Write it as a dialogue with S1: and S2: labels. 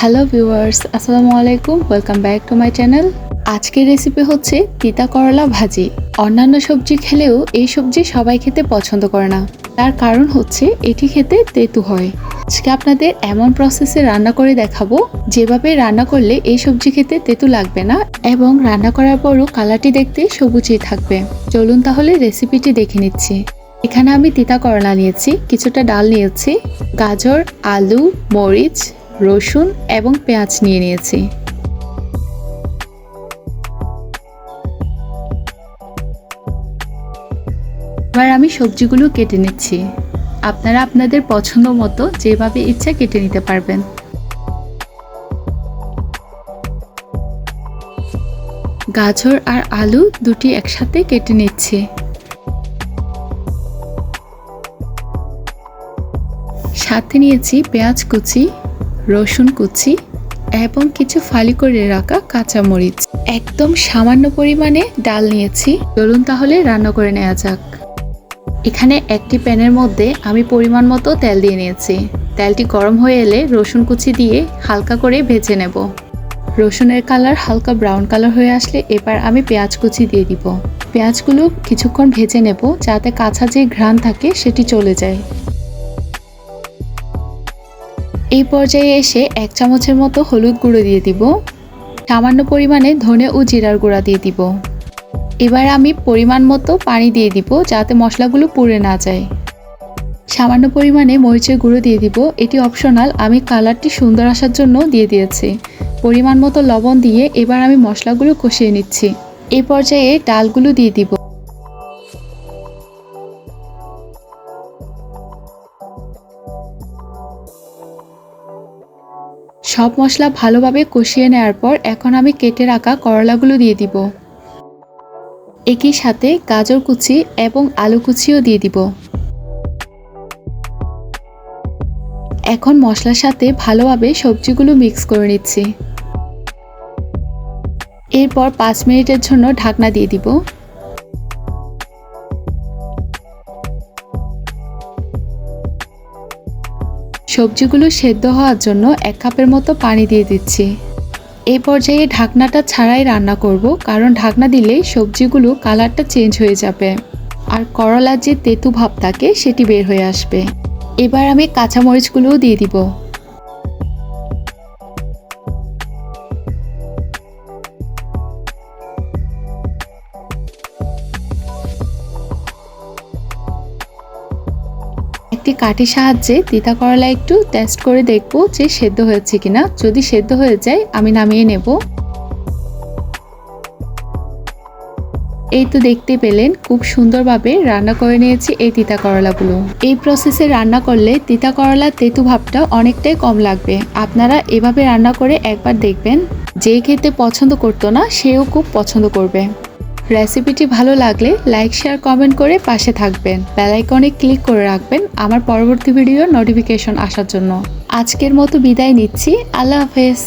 S1: Hello viewers আসসালামু আলাইকুম welcome back to my channel আজকের রেসিপি হচ্ছে তিতা করলা ভাজি। অন্যান্য সবজি খেলেও এই সবজি সবাই খেতে পছন্দ করে না। তার কারণ হচ্ছে এটি খেতে তেতু হয়। আজকে আপনাদের এমন প্রসেসে রান্না করে দেখাবো, যেভাবে রান্না করলে এই সবজি খেতে তেতু লাগবে না এবং রান্না করার পরও কালারটি দেখতে সবুজই থাকবে। চলুন তাহলে রেসিপিটি দেখে নিচ্ছি। এখানে আমি তিতা করলা নিয়েছি, কিছুটা ডাল নিয়েছি, গাজর, আলু, মরিচ রসুন এবং পেঁয়াজ নিয়ে নিয়েছি। এবার আমি সবজিগুলো কেটে নিচ্ছি। আপনারা আপনাদের পছন্দ মতো যেভাবে ইচ্ছা কেটে নিতে পারবেন। গাজর আর আলু দুটি একসাথে কেটে নিচ্ছি। সাথে নিয়েছি পেঁয়াজ কুচি রসুন কুচি এবং কিছু ফালি করে রাখা কাঁচামরিচ। একদম সামান্য পরিমাণে ডাল নিয়েছি। চলুন তাহলে রান্না করে নেওয়া যাক। এখানে একটি প্যানের মধ্যে আমি পরিমাণ মতো তেল দিয়ে নিয়েছি। তেলটি গরম হয়ে এলে রসুন কুচি দিয়ে হালকা করে ভেজে নেব। রসুনের কালার হালকা ব্রাউন কালার হয়ে আসলে এবার আমি পেঁয়াজ কুচি দিয়ে দিব। পেঁয়াজগুলো কিছুক্ষণ ভেজে নেব যাতে কাঁচা যে ঘ্রাণ থাকে সেটি চলে যায়। এই পর্যায়ে এসে এক চামচের মতো হলুদ গুঁড়ো দিয়ে দিব। সামান্য পরিমাণে ধনে ও জিরার গুঁড়া দিয়ে দিব। এবার আমি পরিমাণ মতো পানি দিয়ে দিব যাতে মশলাগুলো পুড়ে না যায়। সামান্য পরিমাণে মরিচের গুঁড়ো দিয়ে দিব। এটি অপশনাল। আমি কালারটি সুন্দর আসার জন্য দিয়ে দিয়েছি। পরিমাণ মতো লবণ দিয়ে এবার আমি মশলাগুলো কষিয়ে নিচ্ছি। এই পর্যায়ে ডালগুলো দিয়ে দিব। সব মশলা ভালোভাবে কষিয়ে নেওয়ার পর এখন আমি কেটে রাখা করলাগুলো দিয়ে দিব। একই সাথে গাজর কুচি এবং আলু কুচিও দিয়ে দিব। এখন মশলার সাথে ভালোভাবে সবজিগুলো মিক্স করে নিচ্ছি। এরপর পাঁচ মিনিটের জন্য ঢাকনা দিয়ে দিব। সবজিগুলো সেদ্ধ হওয়ার জন্য এক কাপের মতো পানি দিয়ে দিচ্ছি। এ পর্যায়ে ঢাকনাটা ছাড়াই রান্না করব, কারণ ঢাকনা দিলে সবজিগুলো কালারটা চেঞ্জ হয়ে যাবে। আর করলার যে তেতু ভাব থাকে সেটি বের হয়ে আসবে। এবার আমি কাঁচামরিচগুলোও দিয়ে দিব। একটি কাঠির সাহায্যে তিতা করলা একটু টেস্ট করে দেখব যে সেদ্ধ হয়েছে কিনা। যদি সেদ্ধ হয়ে যায়, আমি নামিয়ে নেব। এই তো দেখতে পেলেন, খুব সুন্দরভাবে রান্না করে নিয়েছি এই তিতা করলাগুলো। এই প্রসেসে রান্না করলে তিতা করলার তেতু ভাবটা অনেকটাই কম লাগবে। আপনারা এভাবে রান্না করে একবার দেখবেন। যে খেতে পছন্দ করতো না, সেও খুব পছন্দ করবে। রেসিপিটি ভালো লাগলে লাইক, শেয়ার, কমেন্ট করে পাশে থাকবেন। বেলাইকনে ক্লিক করে রাখবেন আমার পরবর্তী ভিডিও নোটিফিকেশন আসার জন্য। আজকের মতো বিদায় নিচ্ছি। আল্লাহ হাফেজ।